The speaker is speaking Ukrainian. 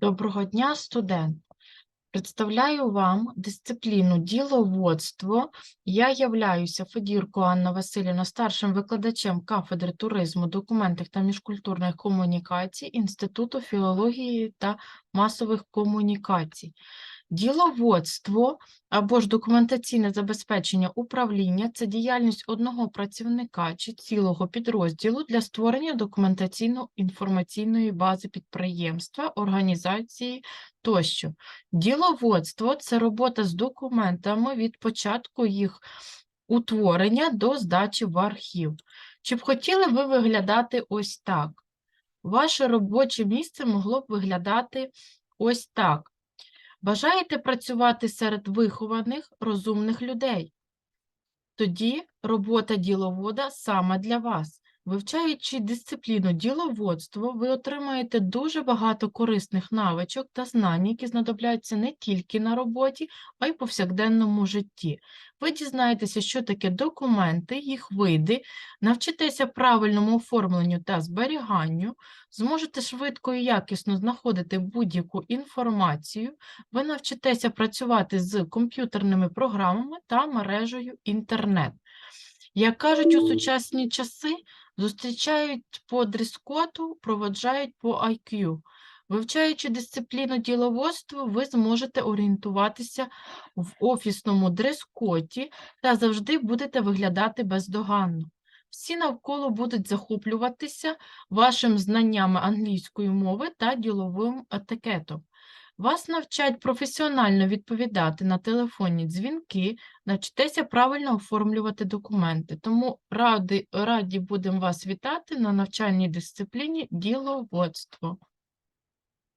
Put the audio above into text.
Доброго дня, студент. Представляю вам дисципліну діловодство. Я являюся Федірко Анна Васильівна, старшим викладачем кафедри туризму, документів та міжкультурних комунікацій Інституту філології та масових комунікацій. Діловодство або ж документаційне забезпечення управління це діяльність одного працівника чи цілого підрозділу для створення документаційно-інформаційної бази підприємства, організації тощо. Діловодство це робота з документами від початку їх утворення до здачі в архів. Чи б хотіли ви виглядати ось так? Ваше робоче місце могло б виглядати ось так. Бажаєте працювати серед вихованих, розумних людей? Тоді робота діловода саме для вас. Вивчаючи дисципліну діловодство, ви отримаєте дуже багато корисних навичок та знань, які знадобляться не тільки на роботі, а й повсякденному житті. Ви дізнаєтеся, що таке документи, їх види, навчитеся правильному оформленню та зберіганню, зможете швидко і якісно знаходити будь-яку інформацію, ви навчитеся працювати з комп'ютерними програмами та мережею інтернет. Як кажуть у сучасні часи, зустрічають по дрес-коду, проводжають по IQ. Вивчаючи дисципліну діловодства, ви зможете орієнтуватися в офісному дрес-коді та завжди будете виглядати бездоганно. Всі навколо будуть захоплюватися вашим знаннями англійської мови та діловим етикетом. Вас навчать професіонально відповідати на телефонні дзвінки, навчитеся правильно оформлювати документи. Тому раді, раді будемо вас вітати на навчальній дисципліні діловодство.